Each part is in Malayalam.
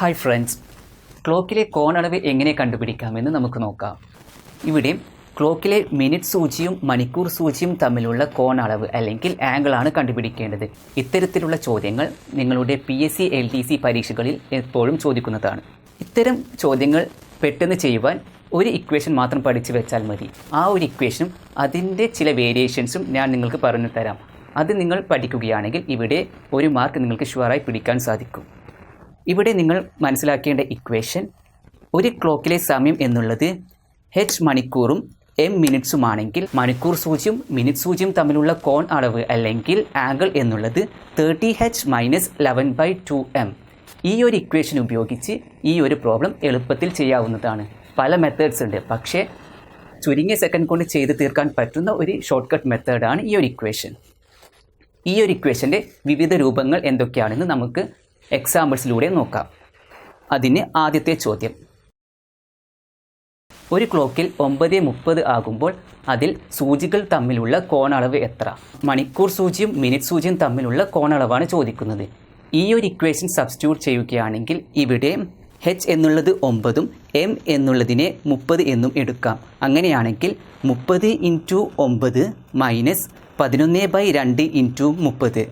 ഹായ് ഫ്രണ്ട്സ് ക്ലോക്കിലെ കോണളവ് എങ്ങനെ കണ്ടുപിടിക്കാമെന്ന് നമുക്ക് നോക്കാം. ഇവിടെ ക്ലോക്കിലെ മിനിറ്റ് സൂചിയും മണിക്കൂർ സൂചിയും തമ്മിലുള്ള കോണളവ് അല്ലെങ്കിൽ ആംഗിളാണ് കണ്ടുപിടിക്കേണ്ടത്. ഇത്തരത്തിലുള്ള ചോദ്യങ്ങൾ നിങ്ങളുടെ P S C L T C പരീക്ഷകളിൽ എപ്പോഴും ചോദിക്കുന്നതാണ്. ഇത്തരം ചോദ്യങ്ങൾ പെട്ടെന്ന് ചെയ്യുവാൻ ഒരു ഇക്വേഷൻ മാത്രം പഠിച്ചു വെച്ചാൽ മതി. ആ ഒരു ഇക്വേഷനും അതിന്റെ ചില വേരിയേഷൻസും ഞാൻ നിങ്ങൾക്ക് പറഞ്ഞു തരാം. അത് നിങ്ങൾ പഠിക്കുകയാണെങ്കിൽ ഇവിടെ ഒരു മാർക്ക് നിങ്ങൾക്ക് ഷുവറായി പിടിക്കാൻ സാധിക്കും. ഇവിടെ നിങ്ങൾ മനസ്സിലാക്കേണ്ട ഇക്വേഷൻ ഒരു ക്ലോക്കിലെ സമയം എന്നുള്ളത് ഹെച്ച് മണിക്കൂറും എം മിനിറ്റ്സുമാണെങ്കിൽ മണിക്കൂർ സൂചിയും മിനിറ്റ് സൂചിയും തമ്മിലുള്ള കോൺ അളവ് അല്ലെങ്കിൽ ആംഗിൾ എന്നുള്ളത് thirty H minus eleven by two M ഈ ഒരു ഇക്വേഷൻ ഉപയോഗിച്ച് ഈ ഒരു പ്രോബ്ലം എളുപ്പത്തിൽ ചെയ്യാവുന്നതാണ്. പല മെത്തേഡ്സ് ഉണ്ട്. പക്ഷേ ചുരുങ്ങിയ സെക്കൻഡ് കൊണ്ട് ചെയ്ത് തീർക്കാൻ പറ്റുന്ന ഒരു ഷോർട്ട് കട്ട് മെത്തേഡാണ് ഈ ഒരു ഇക്വേഷൻ ഈ ഒരു ഇക്വേഷന്റെ വിവിധ രൂപങ്ങൾ എന്തൊക്കെയാണെന്ന് നമുക്ക് എക്സാമ്പിൾസിലൂടെ നോക്കാം. അതിന് ആദ്യത്തെ ചോദ്യം. ഒരു ക്ലോക്കിൽ ഒമ്പത് മുപ്പത് ആകുമ്പോൾ അതിൽ സൂചികൾ തമ്മിലുള്ള കോണളവ് എത്ര? മണിക്കൂർ സൂചിയും മിനിറ്റ് സൂചിയും തമ്മിലുള്ള കോണളവാണ് ചോദിക്കുന്നത്. ഈ ഒരു ഇക്വേഷൻ സബ്സ്റ്റിറ്റ്യൂട്ട് ചെയ്യുകയാണെങ്കിൽ ഇവിടെ എച്ച് എന്നുള്ളത് ഒമ്പതും എം എന്നുള്ളതിനെ മുപ്പത് എന്നും എടുക്കാം. അങ്ങനെയാണെങ്കിൽ മുപ്പത് ഇന്റു ഒമ്പത് മൈനസ് പതിനൊന്ന് ബൈ രണ്ട് ഇന്റു മുപ്പത്.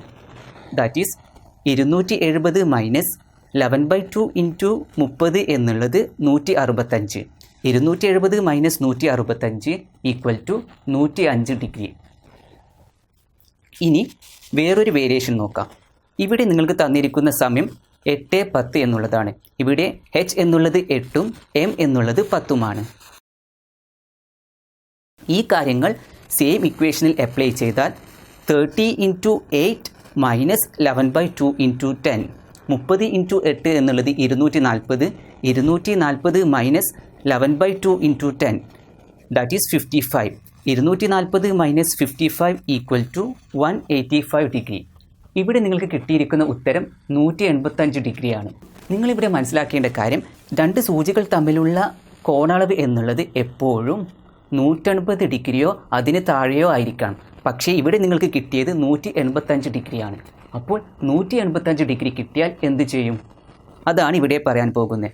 ദാറ്റ് ഈസ് ഇരുന്നൂറ്റി എഴുപത് minus eleven by two into മുപ്പത് എന്നുള്ളത് നൂറ്റി അറുപത്തഞ്ച് ഇരുന്നൂറ്റി എഴുപത് മൈനസ് നൂറ്റി അറുപത്തഞ്ച് ഈക്വൽ ടു നൂറ്റി അഞ്ച് ഡിഗ്രി ഇനി വേറൊരു വേരിയേഷൻ നോക്കാം. ഇവിടെ നിങ്ങൾക്ക് തന്നിരിക്കുന്ന സമയം എട്ട് പത്ത് എന്നുള്ളതാണ്. ഇവിടെ എച്ച് എന്നുള്ളത് എട്ടും എം എന്നുള്ളത് പത്തുമാണ്. ഈ കാര്യങ്ങൾ സെയിം ഇക്വേഷനിൽ അപ്ലൈ ചെയ്താൽ thirty into eight minus eleven by two into ten മുപ്പത് ഇന്റു എട്ട് എന്നുള്ളത് ഇരുന്നൂറ്റി നാൽപ്പത് ഇരുന്നൂറ്റി നാൽപ്പത് minus eleven by two into ten that is fifty five ഇരുന്നൂറ്റി നാൽപ്പത് minus fifty five equal to one eighty five degree ഇവിടെ നിങ്ങൾക്ക് കിട്ടിയിരിക്കുന്ന ഉത്തരം നൂറ്റി എൺപത്തഞ്ച് ഡിഗ്രിയാണ് നിങ്ങളിവിടെ മനസ്സിലാക്കേണ്ട കാര്യം രണ്ട് സൂചികൾ തമ്മിലുള്ള കോണളവ് എന്നുള്ളത് എപ്പോഴും നൂറ്റെൺപത് ഡിഗ്രിയോ അതിന് താഴെയോ ആയിരിക്കണം. പക്ഷേ ഇവിടെ നിങ്ങൾക്ക് കിട്ടിയത് നൂറ്റി എൺപത്തഞ്ച് ഡിഗ്രിയാണ്. അപ്പോൾ നൂറ്റി എൺപത്തഞ്ച് ഡിഗ്രി കിട്ടിയാൽ എന്ത് ചെയ്യും? അതാണ് ഇവിടെ പറയാൻ പോകുന്നത്.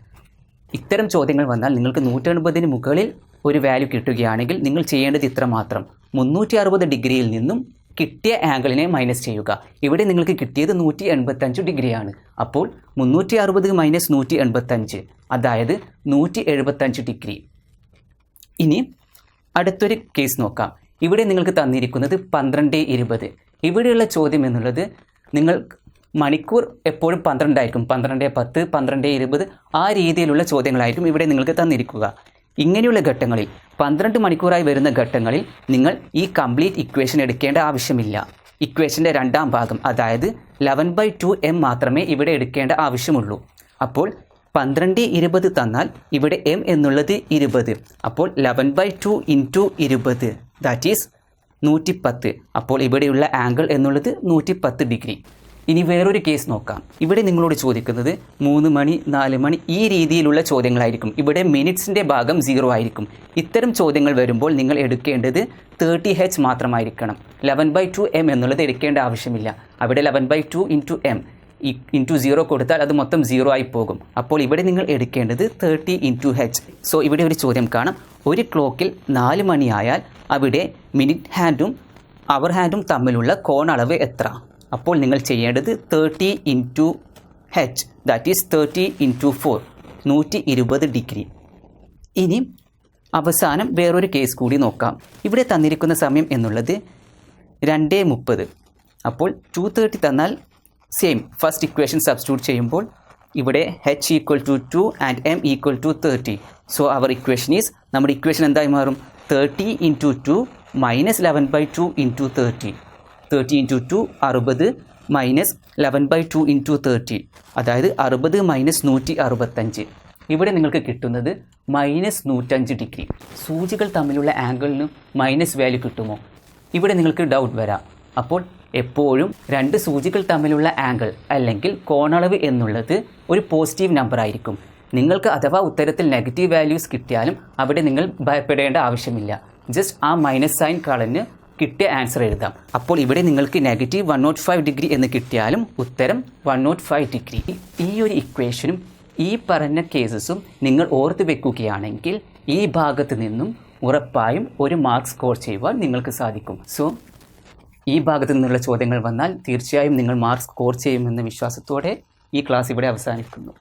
ഇത്തരം ചോദ്യങ്ങൾ വന്നാൽ നിങ്ങൾക്ക് നൂറ്റെൺപതിന് മുകളിൽ ഒരു വാല്യൂ കിട്ടുകയാണെങ്കിൽ നിങ്ങൾ ചെയ്യേണ്ടത് ഇത്ര മാത്രം. മുന്നൂറ്റി അറുപത് ഡിഗ്രിയിൽ നിന്നും കിട്ടിയ ആംഗിളിനെ മൈനസ് ചെയ്യുക. ഇവിടെ നിങ്ങൾക്ക് കിട്ടിയത് നൂറ്റി എൺപത്തഞ്ച് ഡിഗ്രിയാണ്. അപ്പോൾ മുന്നൂറ്റി അറുപത് മൈനസ് നൂറ്റി എൺപത്തഞ്ച് അതായത് നൂറ്റി എഴുപത്തഞ്ച് ഡിഗ്രി. ഇനി അടുത്തൊരു കേസ് നോക്കാം. ഇവിടെ നിങ്ങൾക്ക് തന്നിരിക്കുന്നത് പന്ത്രണ്ട് ഇരുപത്. ഇവിടെയുള്ള ചോദ്യം എന്നുള്ളത് നിങ്ങൾ മണിക്കൂർ എപ്പോഴും പന്ത്രണ്ടായിരിക്കും. പന്ത്രണ്ട് പത്ത് പന്ത്രണ്ട് ഇരുപത് ആ രീതിയിലുള്ള ചോദ്യങ്ങളായിരിക്കും ഇവിടെ നിങ്ങൾക്ക് തന്നിരിക്കുക. ഇങ്ങനെയുള്ള ഘട്ടങ്ങളിൽ പന്ത്രണ്ട് മണിക്കൂറായി വരുന്ന ഘട്ടങ്ങളിൽ നിങ്ങൾ ഈ കംപ്ലീറ്റ് ഇക്വേഷൻ എടുക്കേണ്ട ആവശ്യമില്ല. ഇക്വേഷന്റെ രണ്ടാം ഭാഗം അതായത് ലെവൻ ബൈ ടു എം മാത്രമേ ഇവിടെ എടുക്കേണ്ട ആവശ്യമുള്ളൂ. അപ്പോൾ പന്ത്രണ്ട് ഇരുപത് തന്നാൽ ഇവിടെ എം എന്നുള്ളത് ഇരുപത്. അപ്പോൾ ലെവൻ ബൈ ടു ഇന്റു ഇരുപത്. ദാറ്റ് ഈസ് നൂറ്റിപ്പത്ത്. അപ്പോൾ ഇവിടെയുള്ള ആംഗിൾ എന്നുള്ളത് നൂറ്റിപ്പത്ത് ഡിഗ്രി. ഇനി വേറൊരു കേസ് നോക്കാം. ഇവിടെ നിങ്ങളോട് ചോദിക്കുന്നത് മൂന്ന് മണി നാല് മണി ഈ രീതിയിലുള്ള ചോദ്യങ്ങളായിരിക്കും. ഇവിടെ മിനിറ്റ്സിന്റെ ഭാഗം സീറോ ആയിരിക്കും. ഇത്തരം ചോദ്യങ്ങൾ വരുമ്പോൾ നിങ്ങൾ എടുക്കേണ്ടത് തേർട്ടി ഹെച്ച് മാത്രമായിരിക്കണം. ലെവൻ ബൈ ടു എം എന്നുള്ളത് എടുക്കേണ്ട ആവശ്യമില്ല. അവിടെ eleven by two into M into zero കൊടുത്താൽ അത് മൊത്തം സീറോ ആയി പോകും. അപ്പോൾ ഇവിടെ നിങ്ങൾ എടുക്കേണ്ടത് തേർട്ടി ഇന്റു ഹെച്ച് സോ ഇവിടെ ഒരു ചോദ്യം കാണാം. ഒരു ക്ലോക്കിൽ നാല് മണിയായാൽ അവിടെ മിനിറ്റ് ഹാൻഡും അവർ ഹാൻഡും തമ്മിലുള്ള കോൺ അളവ് എത്ര? അപ്പോൾ നിങ്ങൾ ചെയ്യേണ്ടത് thirty into H that is thirty into four നൂറ്റി ഇരുപത് ഡിഗ്രി. ഇനി അവസാനം വേറൊരു കേസ് കൂടി നോക്കാം. ഇവിടെ തന്നിരിക്കുന്ന സമയം എന്നുള്ളത് രണ്ടേ മുപ്പത്. അപ്പോൾ ടു തേർട്ടി തന്നാൽ സെയിം ഫസ്റ്റ് ഇക്വേഷൻ സബ്സ്റ്റിറ്റ്യൂട്ട് ചെയ്യുമ്പോൾ ഇവിടെ H equal to two and M equal to thirty so our equation is നമ്മുടെ ഇക്വേഷൻ എന്തായി മാറും? Thirty into two minus eleven by two into thirty thirty into two അറുപത് minus eleven by two into thirty അതായത് അറുപത് മൈനസ് നൂറ്റി അറുപത്തഞ്ച്. ഇവിടെ നിങ്ങൾക്ക് കിട്ടുന്നത് മൈനസ് നൂറ്റഞ്ച് ഡിഗ്രി സൂചികൾ തമ്മിലുള്ള ആംഗിളിന് മൈനസ് വാല്യൂ കിട്ടുമോ? ഇവിടെ നിങ്ങൾക്ക് ഡൗട്ട് വരാം. അപ്പോൾ എപ്പോഴും രണ്ട് സൂചികൾ തമ്മിലുള്ള ആംഗിൾ അല്ലെങ്കിൽ കോണളവ് എന്നുള്ളത് ഒരു പോസിറ്റീവ് നമ്പർ ആയിരിക്കും. നിങ്ങൾക്ക് അഥവാ ഉത്തരത്തിൽ നെഗറ്റീവ് വാല്യൂസ് കിട്ടിയാലും അവിടെ നിങ്ങൾ ഭയപ്പെടേണ്ട ആവശ്യമില്ല. ജസ്റ്റ് ആ മൈനസ് സൈൻ കളഞ്ഞ് കിട്ടിയ ആൻസർ എഴുതാം. അപ്പോൾ ഇവിടെ നിങ്ങൾക്ക് negative one naught five degree എന്ന് കിട്ടിയാലും ഉത്തരം വൺ നോട്ട് ഫൈവ് ഡിഗ്രി ഈ ഒരു ഇക്വേഷനും ഈ പറഞ്ഞ കേസസും നിങ്ങൾ ഓർത്ത് വെക്കുകയാണെങ്കിൽ ഈ ഭാഗത്ത് നിന്നും ഉറപ്പായും ഒരു മാർക്ക് സ്കോർ ചെയ്യുവാൻ നിങ്ങൾക്ക് സാധിക്കും. സോ ഈ ഭാഗത്തു നിന്നുള്ള ചോദ്യങ്ങൾ വന്നാൽ തീർച്ചയായും നിങ്ങൾ മാർക്ക് സ്കോർ ചെയ്യുമെന്ന വിശ്വാസത്തോടെ ഈ ക്ലാസ് ഇവിടെ അവസാനിക്കുന്നു.